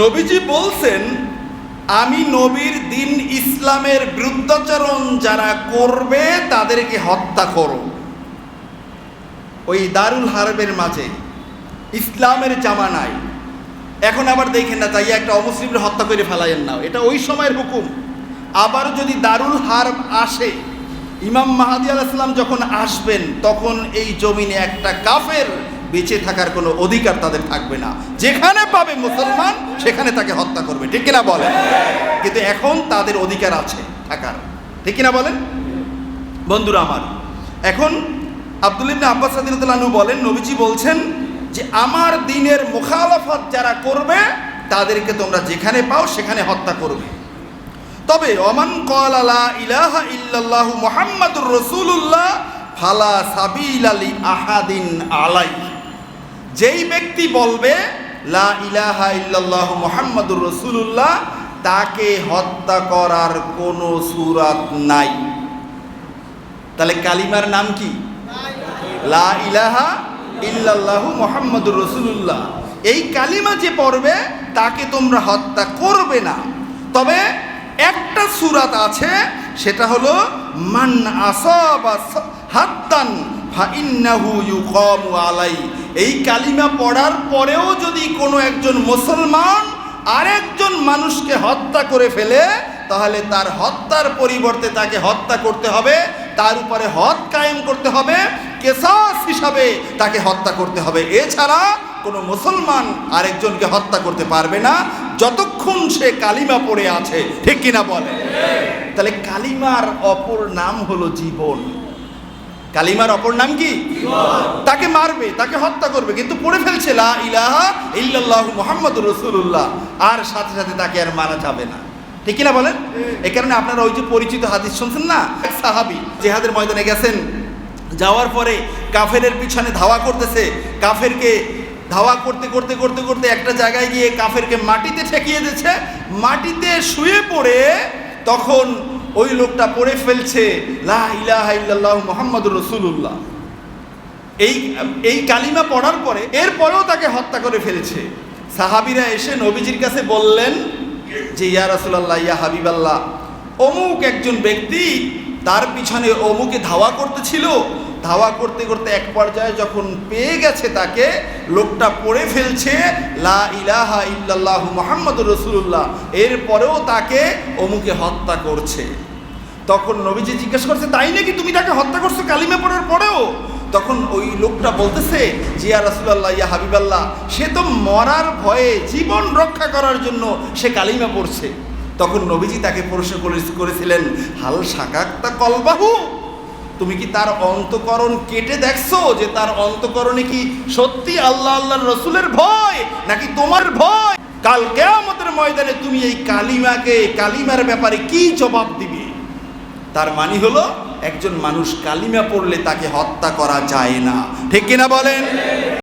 নবীজি বলছেন, আমি নবীর দিন ইসলামের বিরুদ্ধাচরণ যারা করবে, তাদেরকে হত্যা করো। ওই দারুল হারবের মাঝে ইসলামের জামানায় এখন আবার দেখেন না তাই একটা অমুসলিমকে হত্যা করে ফেলাইয়েন না। এটা ওই সময়ের হুকুম। আবার যদি দারুল হারব আসে, ইমাম মাহাদি আলাইসাল্লাম যখন আসবেন, তখন এই জমিনে একটা কাফের বেঁচে থাকার কোনো অধিকার তাদের থাকবে না। যেখানে পাবে মুসলমান, সেখানে তাকে হত্যা করবে। ঠিক কিনা বলেন? কিন্তু এখন তাদের অধিকার আছে থাকার। ঠিক কিনা বলেন? বন্ধুরা আমার, এখন আব্দুল ইবনে আব্বাস রাদিয়াল্লাহু বলেন, নবীজি বলছেন যে, আমার দিনের মুখালাফত যারা করবে, তাদেরকে তোমরা যেখানে পাও সেখানে হত্যা করবে। তবে অমান কলালা ইলাহা ইল্লাল্লাহু মুহাম্মাদুর রাসূলুল্লাহ, ফালা সাবিল আলী আহাদিন আলাই যেই ব্যক্তি বলবে, লা ইলাহা ইল্লাল্লাহ মুহাম্মাদুর রাসূলুল্লাহ তাকে হত্যা করার কোনো সুরাত নাই। তাহলে কালিমার নাম কি? লা ইলাহা ইল্লাল্লাহু মুহাম্মাদুর রাসূলুল্লাহ। এই কালিমা যে পড়বে, তাকে তোমরা হত্যা করবে না। তবে একটা সুরাত আছে, সেটা হলো, মান আসাবা হাত্তান, ফা ইন্নাহু ইউকামু আলাই এই কালিমা পড়ার পরেও যদি কোনো একজন মুসলমান আরেকজন মানুষকে হত্যা করে ফেলে তাহলে তার হত্যার পরিবর্তে তাকে হত্যা করতে হবে তার উপরে হদ কায়েম করতে হবে কেসাস হিসাবে তাকে হত্যা করতে হবে। এছাড়া কোনো মুসলমান আরেকজনকে হত্যা করতে পারবে না যতক্ষণ সে কালিমা পড়ে আছে। ঠিক কিনা বলে? তাহলে কালিমার অপর নাম হলো জীবন। কালিমার অপর নাম কি? তাকে মারবে তাকে হত্যা করবে কিন্তু পড়ে ফেলছে লা ইলাহা ইল্লাল্লাহু মুহাম্মাদুর রাসূলুল্লাহ। আর সাথে সাথে তাকে আর মারা যাবে না। ঠিক কিনা বলেন? এ কারণে আপনারা ওই যে পরিচিত হাদিস শুনছেন না? সাহাবি জেহাদের ময়দানে গেছেন যাওয়ার পরে কাফেরের পিছনে ধাওয়া করতেছে। কাফেরকে ধাওয়া করতে করতে করতে করতে একটা জায়গায় গিয়ে কাফেরকে মাটিতে ঠেকিয়ে দিচ্ছে মাটিতে শুয়ে পড়ে তখন ওই লোকটা পড়ে ফেলছে রাসূলুল্লাহ। এই এই কালিমা পড়ার পরে এরপরেও তাকে হত্যা করে ফেলেছে। সাহাবিরা এসে নবীজির কাছে বললেন যে, ইয়া রসুল্লাহ ইয়া হাবিবাল্লাহ, অমুক একজন ব্যক্তি তার পিছনে অমুকে ধাওয়া করতেছিল ধাওয়া করতে করতে এক পর্যায়ে যখন পেয়ে গেছে তাকে, লোকটা পড়ে ফেলছে, লা ইলাহা ইল্লাল্লাহু মুহাম্মাদুর রাসূলুল্লাহ। এরপরেও তাকে অমুকে হত্যা করছে। তখন নবীজি জিজ্ঞেস করছে, তাই নাকি তুমি তাকে হত্যা করছ কালিমা পড়ার পরেও? তখন ওই লোকটা বলতেছে জিয়া রাসুলাল্লাহ, ইয়া হাবিবাল্লাহ, সে তো মরার ভয়ে জীবন রক্ষা করার জন্য সে কালিমা পড়ছে। তখন নবীজি তাকে প্রশ্ন করেছিলেন, হাল সাকাক্তা কলবাহু? তুমি কি তার অন্তকরণ কেটে দেখছ যে তার অন্তকরণে কি সত্যি আল্লাহ আল্লাহর রসুলের ভয়, নাকি তোমার ভয়? কাল কেয়ামতের ময়দানে তুমি এই কালিমাকে, কালিমার ব্যাপারে কি জবাব দিবে? তার মানে হলো, একজন মানুষ কালিমা পড়লে তাকে হত্যা করা যায় না। ঠিক কিনা বলেন?